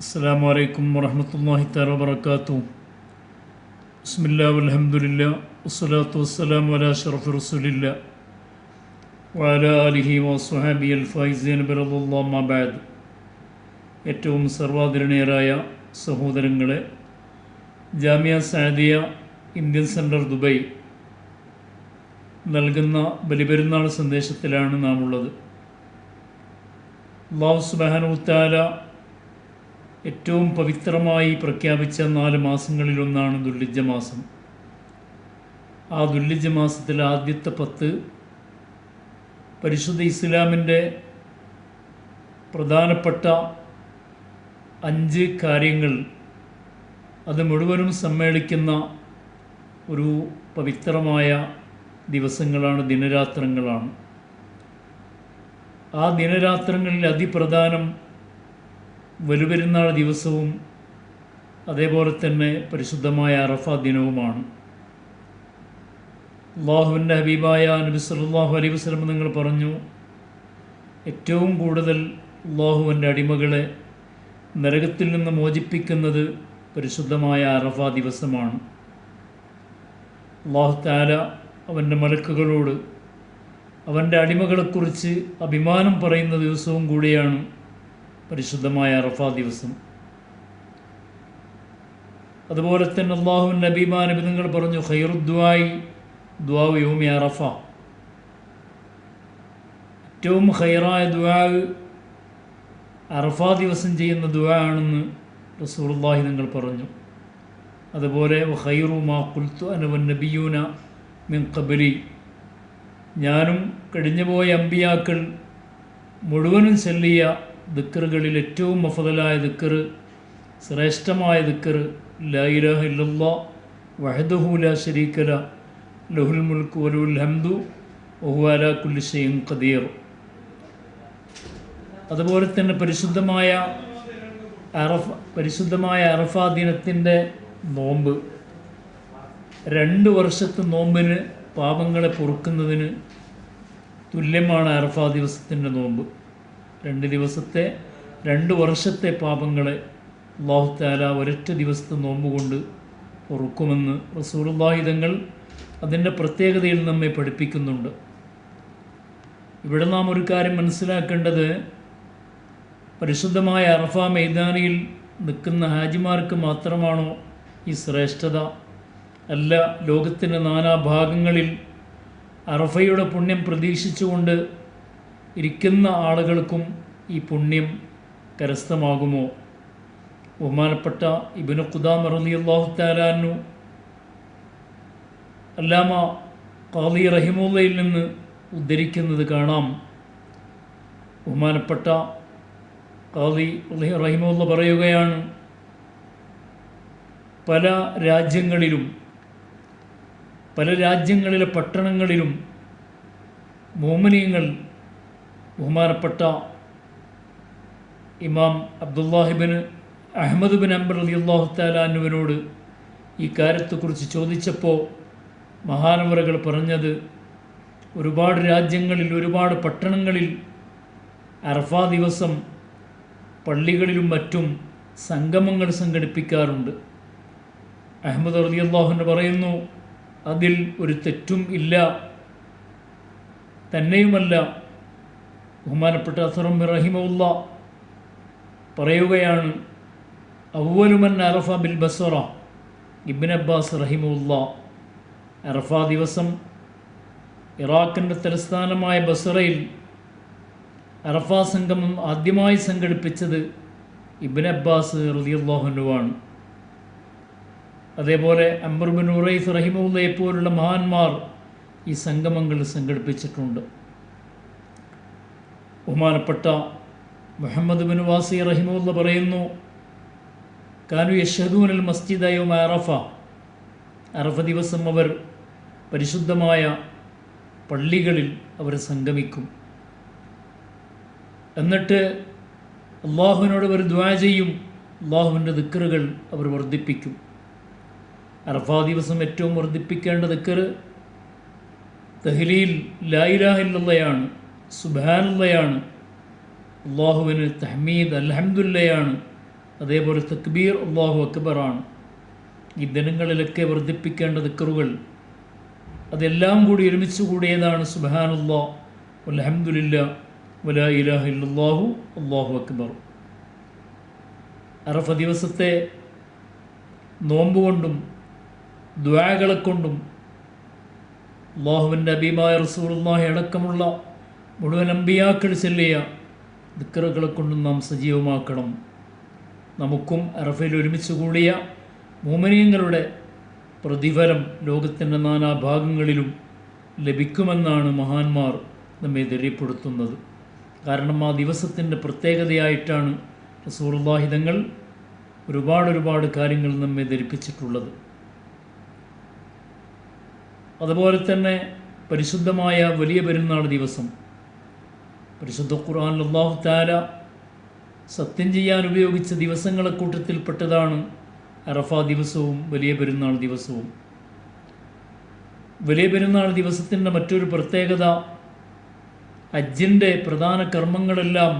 അസ്സാം വലൈക്കും വറഹമത്തല്ലാഹി തല വബർക്കാത്തു ബിസ്മില്ലാ വസ്സലാത്തു വസ്സലാം വല ഷറഫ് റസുലില്ല വാല അലിഹി വസ്ഹാബി അൽ ഫൈസീൻ ബിറദുല്ലാമാബാദ് ഏറ്റവും സർവാദരണീയരായ സഹോദരങ്ങളെ Jamia Sadiya Indian centre Dubai നൽകുന്ന ബലിപെരുന്നാൾ സന്ദേശത്തിലാണ് നാം ഉള്ളത് അള്ളാഹു സുബാനുത്താല ഏറ്റവും പവിത്രമായി പ്രഖ്യാപിച്ച നാല് മാസങ്ങളിലൊന്നാണ് ദുല്ലിജ മാസം ആ ദുല്ലിജ മാസത്തിലെ ആദ്യത്തെ പത്ത് പരിശുദ്ധ ഇസ്ലാമിന്റെ പ്രധാനപ്പെട്ട അഞ്ച് കാര്യങ്ങൾ അത് മുഴുവനും സമ്മേളിക്കുന്ന ഒരു പവിത്രമായ ദിവസങ്ങളാണ് ദിനരാത്രങ്ങളാണ്. ആ ദിനരാത്രങ്ങളിൽ അതിപ്രധാനം വലുപെരുന്നാൾ ദിവസവും അതേപോലെ തന്നെ പരിശുദ്ധമായ അറഫ ദിനവുമാണ്. അള്ളാഹുവിന്റെ ഹബീബായ നബി സല്ലല്ലാഹു അലൈഹി വസല്ലം നിങ്ങൾ പറഞ്ഞു ഏറ്റവും കൂടുതൽ അള്ളാഹുവിന്റെ അടിമകളെ നരകത്തിൽ നിന്ന് മോചിപ്പിക്കുന്നത് പരിശുദ്ധമായ അറഫ ദിവസമാണ്. അള്ളാഹു താല അവന്റെ മലക്കുകളോട് അവന്റെ അടിമകളെക്കുറിച്ച് അഭിമാനം പറയുന്ന ദിവസവും കൂടിയാണ് പരിശുദ്ധമായ അറഫ ദിവസം. അതുപോലെ തന്നെ അള്ളാഹു നബിമാ നബി നബിതങ്ങൾ പറഞ്ഞു ഖൈറുദ്വായി ദ്വാവ് യോമി അറഫ. ഏറ്റവും ഖൈറായ ദ്വാവ് അറഫ ദിവസം ചെയ്യുന്ന ദുആ ആണെന്ന് റസൂലുള്ളാഹി നിങ്ങൾ പറഞ്ഞു. അതുപോലെ ഖൈറു മാ കുൽത്തു അനവൻ നബിയൂന മിൻ കബരി ഞാനും കഴിഞ്ഞുപോയ അമ്പിയാക്കൾ മുഴുവനും ചൊല്ലിയ ദിക്കറുകളിൽ ഏറ്റവും മഫതലായ ദിക്കർ ശ്രേഷ്ഠമായ ദിക്കർ ലാ ഇലാഹ വഹദുഹുല ശരീക്കല ലഹുൽ മുൽക്ക് വലുൽ ഹംദു ഒഹുവാല അലാ കദീർ അതുപോലെ തന്നെ പരിശുദ്ധമായ അറഫ പരിശുദ്ധമായ അറഫാ ദിനത്തിന്റെ നോമ്പ്. രണ്ട് വർഷത്തെ നോമ്പിന് പാപങ്ങളെ പൊറുക്കുന്നതിന് തുല്യമാണ് അറഫാ ദിവസത്തിന്റെ നോമ്പ്. രണ്ട് ദിവസത്തെ രണ്ട് വർഷത്തെ പാപങ്ങളെ അള്ളാഹു താല ഒരൊറ്റ ദിവസത്തെ നോമ്പ് കൊണ്ട് പൊറുക്കുമെന്ന് റസൂലുള്ളാഹിതങ്ങൾ അതിന്റെ പ്രത്യേകതയിൽ നമ്മെ പഠിപ്പിക്കുന്നുണ്ട്. ഇവിടെ നാം ഒരു കാര്യം മനസ്സിലാക്കേണ്ടത് പരിശുദ്ധമായ അറഫ മൈതാനിയിൽ നിൽക്കുന്ന ഹാജിമാർക്ക് മാത്രമാണോ ഈ ശ്രേഷ്ഠത? അല്ല ലോകത്തിന്റെ നാനാഭാഗങ്ങളിൽ അറഫയുടെ പുണ്യം പ്രതീക്ഷിച്ചുകൊണ്ട് ഇരിക്കുന്ന ആളുകൾക്കും ഈ പുണ്യം കരസ്ഥമാകുമോ? ബഹുമാനപ്പെട്ട ഇബിന് ഖുദാം റലി അള്ളാഹു താലാനു അല്ലാമ ഖാദി റഹിമുള്ളയിൽ നിന്ന് ഉദ്ധരിക്കുന്നത് കാണാം. ബഹുമാനപ്പെട്ട ഖാദി റഹിമുള്ള പറയുകയാണ് പല രാജ്യങ്ങളിലും പല രാജ്യങ്ങളിലെ പട്ടണങ്ങളിലും മോമനീയങ്ങൾ ബഹുമാനപ്പെട്ട ഇമാം അബ്ദുല്ലാഹിബിന് അഹമ്മദ് ബിൻ അംബർ അലി അള്ളാഹു താലാനുവിനോട് ഈ കാര്യത്തെക്കുറിച്ച് ചോദിച്ചപ്പോൾ മഹാനവറകൾ പറഞ്ഞത് ഒരുപാട് രാജ്യങ്ങളിൽ ഒരുപാട് പട്ടണങ്ങളിൽ അർഫ ദിവസം പള്ളികളിലും മറ്റും സംഗമങ്ങൾ സംഘടിപ്പിക്കാറുണ്ട്. അഹമ്മദ് അലി അള്ളാഹുന് പറയുന്നു അതിൽ ഒരു തെറ്റും ഇല്ല തന്നെയുമല്ല ബഹുമാനപ്പെട്ട അസറം റഹിമുല്ല പറയുകയാണ് അവലുമൻ അറഫ ബിൽ ബസറ ഇബിൻ അബ്ബാസ് റഹിമുല്ല അറഫ ദിവസം ഇറാഖിന്റെ തലസ്ഥാനമായ ബസറയിൽ അറഫ സംഗമം ആദ്യമായി സംഘടിപ്പിച്ചത് ഇബിൻ അബ്ബാസ് റലിയുള്ളാഹുനുവാണ് അതേപോലെ അംബർബിൻ ഉറൈസ് റഹിമുള്ളയെ പോലുള്ള മഹാന്മാർ ഈ സംഗമങ്ങൾ സംഘടിപ്പിച്ചിട്ടുണ്ട്. ബഹുമാനപ്പെട്ട മുഹമ്മദ് ബിൻ വാസി റഹിമുള്ള പറയുന്നു കാനു യഷദൂനൽ മസ്ജിദയും അറഫ. അറഫ ദിവസം അവർ പരിശുദ്ധമായ പള്ളികളിൽ അവർ സംഗമിക്കും. എന്നിട്ട് അള്ളാഹുവിനോട് അവർ ദ്വാ ചെയ്യും അള്ളാഹുവിന്റെ ദിക്കറുകൾ അവർ വർദ്ധിപ്പിക്കും. അറഫാ ദിവസം ഏറ്റവും വർദ്ധിപ്പിക്കേണ്ട ദിക്കറ് തഹ്ലീൽ ലായിലാഹില്ലയാണ് സുബാനുള്ളയാണ് അള്ളാഹുവിന് തഹ്മീദ് അലഹമുല്ലയാണ് അതേപോലെ തക്ബീർ അള്ളാഹു അക്ബറാണ്. ഈ ദിനങ്ങളിലൊക്കെ വർദ്ധിപ്പിക്കേണ്ട ദിക്കറുകൾ അതെല്ലാം കൂടി ഒരുമിച്ച് കൂടിയതാണ് സുബാനുല്ലാ അലഹമുല്ല വലാ ഇലാഹ ഇല്ലാഹു അള്ളാഹു അക്ബർ. അറഫ ദിവസത്തെ നോമ്പുകൊണ്ടും ദ്വാകളെ കൊണ്ടും അള്ളാഹുവിന്റെ അബീമായ റസൂലുള്ളാഹി അടക്കമുള്ള മുഴുവൻ അമ്പിയാക്കൾ ചെല്ലിയ ദിക്കറുകളെ കൊണ്ടും നാം സജീവമാക്കണം. നമുക്കും അറഫയിൽ ഒരുമിച്ച് കൂടിയ മോമനീയങ്ങളുടെ പ്രതിഫലം ലോകത്തിന്റെ നാനാഭാഗങ്ങളിലും ലഭിക്കുമെന്നാണ് മഹാന്മാർ നമ്മെ ധൈര്യപ്പെടുത്തുന്നത്. കാരണം ആ ദിവസത്തിന്റെ പ്രത്യേകതയായിട്ടാണ് റസൂർവാഹിതങ്ങൾ ഒരുപാട് ഒരുപാട് കാര്യങ്ങൾ നമ്മെ ധരിപ്പിച്ചിട്ടുള്ളത്. അതുപോലെ തന്നെ പരിശുദ്ധമായ വലിയ പെരുന്നാൾ ദിവസം പരിശുദ്ധ ഖുർആൻ അള്ളാഹു താല സത്യം ചെയ്യാൻ ഉപയോഗിച്ച ദിവസങ്ങളെ കൂട്ടത്തിൽപ്പെട്ടതാണ് അറഫ ദിവസവും വലിയ പെരുന്നാൾ ദിവസവും. വലിയ പെരുന്നാൾ ദിവസത്തിന്റെ മറ്റൊരു പ്രത്യേകത അജ്ജിന്റെ പ്രധാന കർമ്മങ്ങളെല്ലാം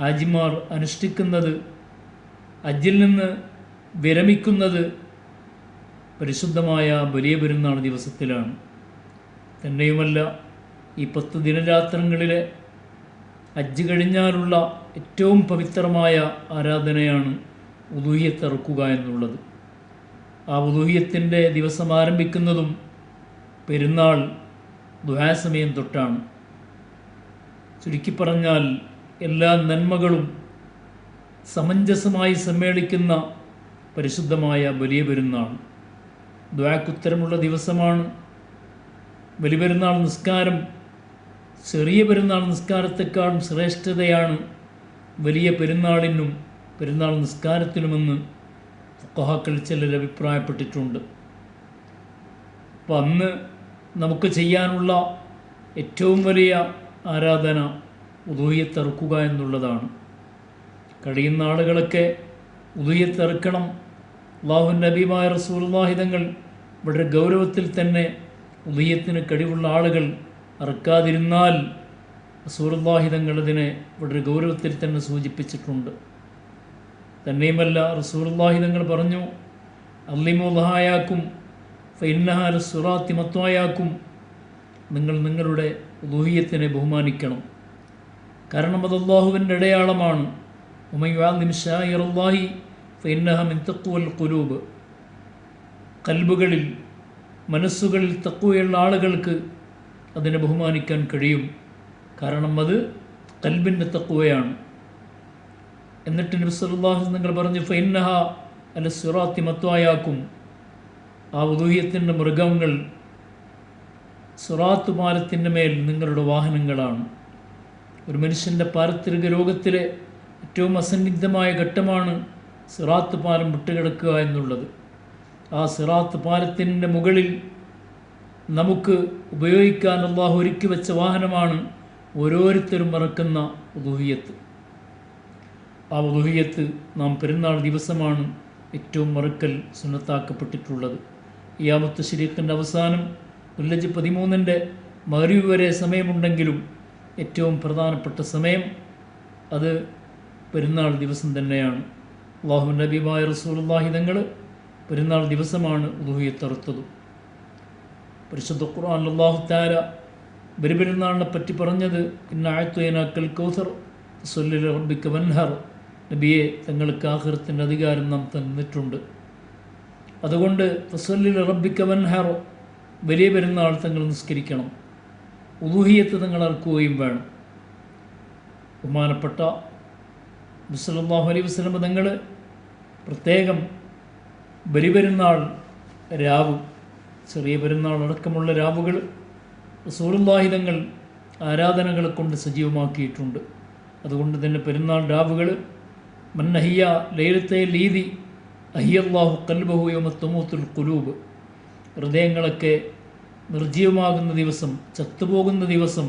ഹാജിമാർ അനുഷ്ഠിക്കുന്നത് അജ്ജിൽ നിന്ന് വിരമിക്കുന്നത് പരിശുദ്ധമായ വലിയ പെരുന്നാൾ ദിവസത്തിലാണ്. തന്നെയുമല്ല ഈ പത്ത് ദിനരാത്രങ്ങളിലെ അജ്ജ് കഴിഞ്ഞാലുള്ള ഏറ്റവും പവിത്രമായ ആരാധനയാണ് ഉദൂഹ്യത്തിറക്കുക എന്നുള്ളത്. ആ ഉദൂഹ്യത്തിന്റെ ദിവസം ആരംഭിക്കുന്നതും പെരുന്നാൾ ദുഹാസമയം തൊട്ടാണ്. ചുരുക്കി പറഞ്ഞാൽ എല്ലാ നന്മകളും സമഞ്ജസമായി സമ്മേളിക്കുന്ന പരിശുദ്ധമായ വലിയ പെരുന്നാൾ. ദ്വാക്കുത്തരമുള്ള ദിവസമാണ്. ബലിപെരുന്നാൾ നിസ്കാരം ചെറിയ പെരുന്നാൾ നിസ്കാരത്തെക്കാളും ശ്രേഷ്ഠതയാണ് വലിയ പെരുന്നാളിനും പെരുന്നാൾ നിസ്കാരത്തിനുമെന്ന് ഫുക്കഹാക്കൾ ചിലർ അഭിപ്രായപ്പെട്ടിട്ടുണ്ട്. അപ്പം അന്ന് നമുക്ക് ചെയ്യാനുള്ള ഏറ്റവും വലിയ ആരാധന ഉദൂയത്തെറുക്കുക എന്നുള്ളതാണ്. കഴിയുന്ന ആളുകളൊക്കെ ഉദൂയത്തെറുക്കണം അള്ളാഹു നബിമായ റസൂൽ വാഹിതങ്ങൾ വളരെ ഗൗരവത്തിൽ തന്നെ ഉദയത്തിന് കഴിവുള്ള ആളുകൾ അറക്കാതിരുന്നാൽ റസൂർവാഹിതങ്ങൾ തങ്ങളതിനെ വളരെ ഗൗരവത്തിൽ തന്നെ സൂചിപ്പിച്ചിട്ടുണ്ട്. തന്നെയുമല്ല റസൂർവാഹിതങ്ങൾ പറഞ്ഞു അല്ലിമുഹായാക്കും ഫൈന്നഹാൽ സുറാത്തി മത്വായാക്കും. നിങ്ങൾ നിങ്ങളുടെ ഉദൂഹിയത്തിനെ ബഹുമാനിക്കണം. കാരണം അത് അള്ളാഹുവിന്റെ അടയാളമാണ്. ഉമയ്യാഹി ഫൈന്നഹ മിൻ തക്കുവൽ കുലൂബ് കൽബുകളിൽ മനസ്സുകളിൽ തക്കുവയുള്ള ആളുകൾക്ക് അതിനെ ബഹുമാനിക്കാൻ കഴിയും. കാരണം അത് കൽബിന്റെ തക്കുവയാണ് എന്നിട്ട് നബ്സല്ലാഹു നിങ്ങൾ പറഞ്ഞു ഫൈന്നഹ അല്ല സുറാത്തി മത്വായാക്കും. ആ ഉദൂഹ്യത്തിന്റെ മൃഗങ്ങൾ സിറാത്ത് പാലത്തിന്റെ മേൽ നിങ്ങളുടെ വാഹനങ്ങളാണ്. ഒരു മനുഷ്യന്റെ പാരത്രിക രോഗത്തിലെ ഏറ്റവും അസന്നിഗ്ധമായ ഘട്ടമാണ് സിറാത്ത് പാലം വിട്ടുകിടക്കുക എന്നുള്ളത്. ആ സിറാത്ത് പാലത്തിന്റെ മുകളിൽ നമുക്ക് ഉപയോഗിക്കാൻ അള്ളാഹു ഒരുക്കി വെച്ച വാഹനമാണ് ഓരോരുത്തരും മറക്കുന്ന ഉദുഹിയത്ത്. ആ ഉദുഹിയത്ത് നാം പെരുന്നാൾ ദിവസമാണ് ഏറ്റവും മറക്കൽ സുന്നത്താക്കപ്പെട്ടിട്ടുള്ളത്. ഇയാമത്ത് ശരീരത്തിന്റെ അവസാനം ഉല്ലജ് പതിമൂന്നിന്റെ മറിവ് വരെ സമയമുണ്ടെങ്കിലും ഏറ്റവും പ്രധാനപ്പെട്ട സമയം അത് പെരുന്നാൾ ദിവസം തന്നെയാണ്. അള്ളാഹു നബിമായ അള്ളാഹിതങ്ങൾ പെരുന്നാൾ ദിവസമാണ് ഉദൂഹിയത്തറുത്തതും പരിശുദ്ധ ഖുർആൻ അള്ളാഹു താര ബലിപെരുന്നാളിനെ പറ്റി പറഞ്ഞത് ഇന്ന ആയത്തുയനാക്കൽ കൗസർ സൊല്ലിൽ റബ്ബിക്ക് വൻഹർ. നബിയെ തങ്ങൾക്ക് ആഹൃത്തിന്റെ അധികാരം നാം തന്നിട്ടുണ്ട്. അതുകൊണ്ട് ഫസല്ലിൽ റബ്ബിക്ക വൻഹർ വലിയ പെരുന്നാൾ തങ്ങൾ നിസ്കരിക്കണം. ഉദൂഹിയത്ത് തങ്ങൾ ഇറക്കുകയും വേണം. ബഹുമാനപ്പെട്ട മുസ്ലാഹു അലൈ വസ്ലം തങ്ങൾ പ്രത്യേകം ബലിപെരുന്നാൾ രാവ് ചെറിയ പെരുന്നാൾ അടക്കമുള്ള രാവുകൾ സൂറുല്ലാഹിതങ്ങൾ ആരാധനകളെ കൊണ്ട് സജീവമാക്കിയിട്ടുണ്ട്. അതുകൊണ്ട് തന്നെ പെരുന്നാൾ രാവുകൾ മന്നഹിയ ലൈലത്തെ ലീതി അഹിയല്ലാഹു കൽബഹു യോമത്തുമൂത്തുൽ കുലൂബ് ഹൃദയങ്ങളൊക്കെ നിർജീവമാകുന്ന ദിവസം ചത്തുപോകുന്ന ദിവസം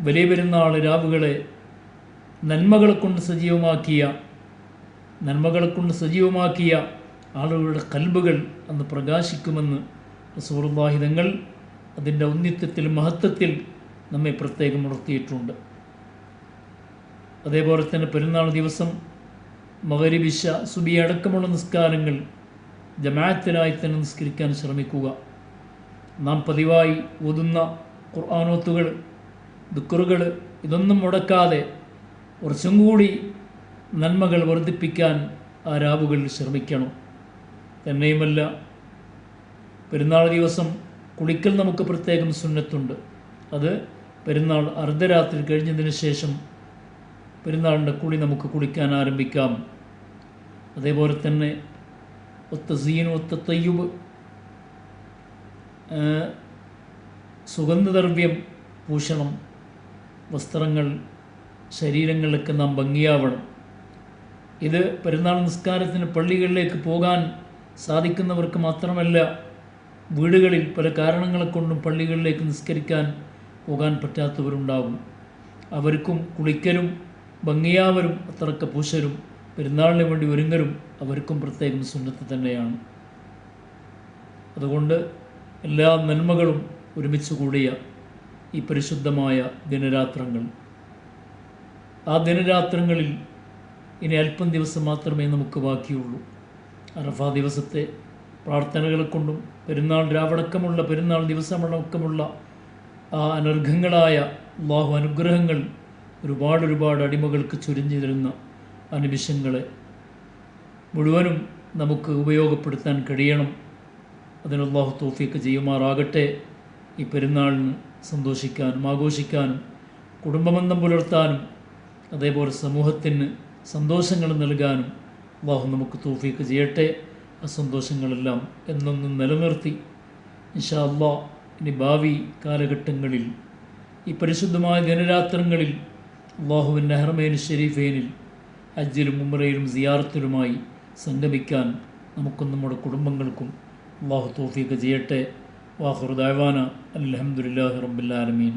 വലിയ പെരുന്നാൾ രാവുകളെ നന്മകളെ കൊണ്ട് സജീവമാക്കിയ നന്മകളെ കൊണ്ട് സജീവമാക്കിയ ആളുകളുടെ കൽബുകൾ അന്ന് പ്രകാശിക്കുമെന്ന് റസൂർവാഹിതങ്ങൾ അതിന്റെ ഔന്നിത്യത്തിൽ മഹത്വത്തിൽ നമ്മെ പ്രത്യേകം ഉണർത്തിയിട്ടുണ്ട്. അതേപോലെ തന്നെ പെരുന്നാൾ ദിവസം മകരിവിശ സുബി അടക്കമുള്ള നിസ്കാരങ്ങൾ ജമാഅത്തിനായി തന്നെ നിസ്കരിക്കാൻ ശ്രമിക്കുക. നാം പതിവായി ഓതുന്ന ഖുർആാനോത്തുകൾ ദുക്കറുകൾ ഇതൊന്നും മുടക്കാതെ കുറച്ചും കൂടി നന്മകൾ വർദ്ധിപ്പിക്കാൻ ആ രാവുകളിൽ ശ്രമിക്കണം. തന്നെയുമല്ല. പെരുന്നാൾ ദിവസം കുളിക്കൽ നമുക്ക് പ്രത്യേകം സുന്നത്തുണ്ട്. അത് പെരുന്നാൾ അർദ്ധരാത്രി കഴിഞ്ഞതിന് ശേഷം പെരുന്നാളിന്റെ കുളി നമുക്ക് കുളിക്കാൻ ആരംഭിക്കാം. അതേപോലെ തന്നെ ഒത്ത സീൻ ഒത്ത തയ്യുബ് സുഗന്ധദ്രവ്യം പൂഷണം വസ്ത്രങ്ങൾ ശരീരങ്ങളിലൊക്കെ നാം ഭംഗിയാവണം. ഇത് പെരുന്നാൾ നിസ്കാരത്തിന് പള്ളികളിലേക്ക് പോകാൻ സാധിക്കുന്നവർക്ക് മാത്രമല്ല വീടുകളിൽ പല കാരണങ്ങളെ കൊണ്ടും പള്ളികളിലേക്ക് നിസ്കരിക്കാൻ പോകാൻ പറ്റാത്തവരുണ്ടാകും. അവർക്കും കുളിക്കലും ഭംഗിയാവരും അത്രക്ക പൂശരും പെരുന്നാളിന് വേണ്ടി ഒരുങ്ങലും അവർക്കും പ്രത്യേകം സുന്നത്ത് തന്നെയാണ്. അതുകൊണ്ട് എല്ലാ നന്മകളും ഒരുമിച്ച് കൂടിയ ഈ പരിശുദ്ധമായ ദിനരാത്രങ്ങൾ. ആ ദിനരാത്രങ്ങളിൽ ഇനി അല്പം ദിവസം മാത്രമേ നമുക്ക് ബാക്കിയുള്ളൂ. അറഫ ദിവസത്തെ പ്രാർത്ഥനകളെ കൊണ്ടും പെരുന്നാൾ രാവണക്കമുള്ള പെരുന്നാൾ ദിവസമടക്കമുള്ള ആ അനർഘങ്ങളായ അള്ളാഹു അനുഗ്രഹങ്ങൾ ഒരുപാട് ഒരുപാട് അടിമകൾക്ക് ചുരിഞ്ഞു തരുന്ന ആ മുഴുവനും നമുക്ക് ഉപയോഗപ്പെടുത്താൻ കഴിയണം. അതിനുള്ളാഹു തോഫിക്ക് ചെയ്യുമാറാകട്ടെ. ഈ പെരുന്നാളിന് സന്തോഷിക്കാനും ആഘോഷിക്കാനും കുടുംബബന്ധം പുലർത്താനും അതേപോലെ സമൂഹത്തിന് സന്തോഷങ്ങൾ നൽകാനും അള്ളാഹു നമുക്ക് തൂഫീക്ക് ചെയ്യട്ടെ. ആ സന്തോഷങ്ങളെല്ലാം എന്നൊന്നും നിലനിർത്തി. ഇൻഷാ അള്ളാ ഇനി ഭാവി കാലഘട്ടങ്ങളിൽ ഈ പരിശുദ്ധമായ ദിനരാത്രങ്ങളിൽ അള്ളാഹുവിന്റെ നെഹ്റമേൻ ഷെരീഫേനിൽ അജ്ജിലും ഉമ്രയിലും സിയാറത്തിലുമായി സംഗമിക്കാൻ നമുക്കും നമ്മുടെ കുടുംബങ്ങൾക്കും അള്ളാഹു തോഫീക്ക് ചെയ്യട്ടെ. വാഹുർ ദാവാന അലഹമുല്ലാഹി റബ്ബുല്ലാലമീൻ